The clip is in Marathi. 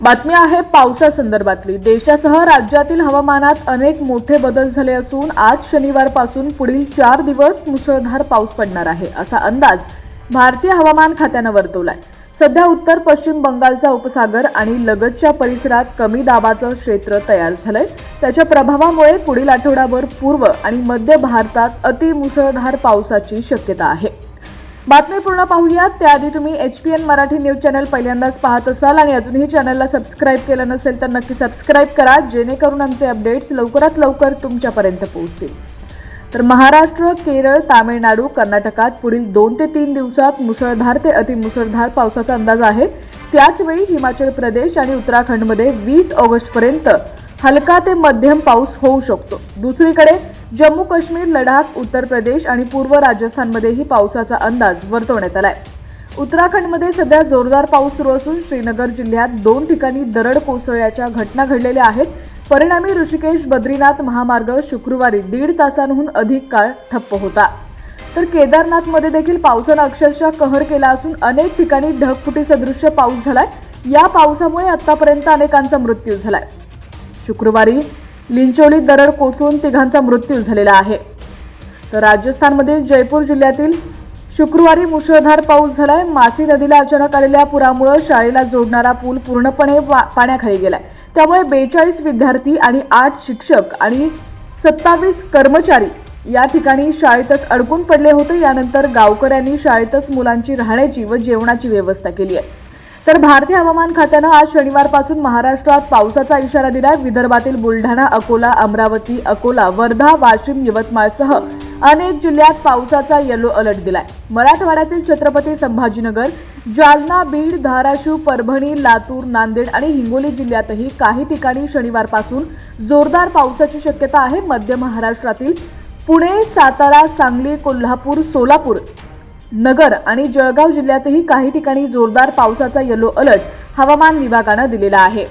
बातमी आहे पावसासंदर्भातली. देशासह राज्यातील हवामानात अनेक मोठे बदल झाले असून आज शनिवारपासून पुढील चार दिवस मुसळधार पाऊस पडणार आहे असा अंदाज भारतीय हवामान खात्यानं वर्तवलाय. सध्या उत्तर पश्चिम बंगालचा उपसागर आणि लगतच्या परिसरात कमी दाबाचं क्षेत्र तयार झालंय. त्याच्या प्रभावामुळे पुढील आठवडाभर पूर्व आणि मध्य भारतात अतिमुसळधार पावसाची शक्यता आहे. बातमी पूर्ण पाहूयात. त्याआधी तुम्ही H P N Marathi news channel पहिल्यांदाच पाहत असाल आणि अजूनही चॅनलला सबस्क्राईब केलं नसेल तर नक्की सबस्क्राईब करा जेणेकरून आमचे अपडेट्स लवकरात लवकर तुमच्यापर्यंत पोहोचतील. तर महाराष्ट्र केरळ तामिळनाडू कर्नाटकात पुढील दोन ते तीन दिवसात मुसळधार ते अतिमुसळधार पावसाचा अंदाज आहे. त्याचवेळी हिमाचल प्रदेश आणि उत्तराखंडमध्ये वीस ऑगस्टपर्यंत हलका ते मध्यम पाऊस होऊ शकतो. दुसरीकडे जम्मू काश्मीर लडाख उत्तर प्रदेश आणि पूर्व राजस्थानमध्येही पावसाचा अंदाज वर्तवण्यात आलाय. उत्तराखंडमध्ये सध्या जोरदार पाऊस सुरू असून श्रीनगर जिल्ह्यात दोन ठिकाणी दरड कोसळल्याच्या घटना घडलेल्या आहेत. परिणामी ऋषिकेश बद्रीनाथ महामार्ग शुक्रवारी दीड तासांहून अधिक काळ ठप्प होता. तर केदारनाथमध्ये देखील पावसानं अक्षरशः कहर केला असून अनेक ठिकाणी ढगफुटी सदृश पाऊस झालाय. या पावसामुळे आतापर्यंत अनेकांचा मृत्यू झालाय. शुक्रवारी लिंचोलीत दरड कोसळून तिघांचा मृत्यू झालेला आहे. तर राजस्थानमधील जयपूर जिल्ह्यातील शुक्रवारी मुसळधार पाऊस झालाय. मासी नदीला अचानक आलेल्या पुरामुळं शाळेला जोडणारा पूल पूर्णपणे पाण्याखाली गेलाय. त्यामुळे बेचाळीस विद्यार्थी आणि आठ शिक्षक आणि सत्तावीस कर्मचारी या ठिकाणी शाळेतच अडकून पडले होते. यानंतर गावकऱ्यांनी शाळेतच मुलांची राहण्याची व जेवणाची व्यवस्था केली आहे. तर भारतीय हवामान खात्यानं आज शनिवारपासून महाराष्ट्रात पावसाचा इशारा दिलाय. विदर्भातील बुलढाणा अकोला अमरावती अकोला वर्धा वाशिम यवतमाळसह अनेक जिल्ह्यात पावसाचा येलो अलर्ट दिलाय. मराठवाड्यातील छत्रपती संभाजीनगर जालना बीड धाराशिव परभणी लातूर नांदेड आणि हिंगोली जिल्ह्यातही काही ठिकाणी शनिवारपासून जोरदार पावसाची शक्यता आहे. मध्य महाराष्ट्रातील पुणे सातारा सांगली कोल्हापूर सोलापूर नगर आणि जळगाव जिल्ह्यातही काही ठिकाणी जोरदार पावसाचा येलो अलर्ट हवामान विभागानं दिलेला आहे.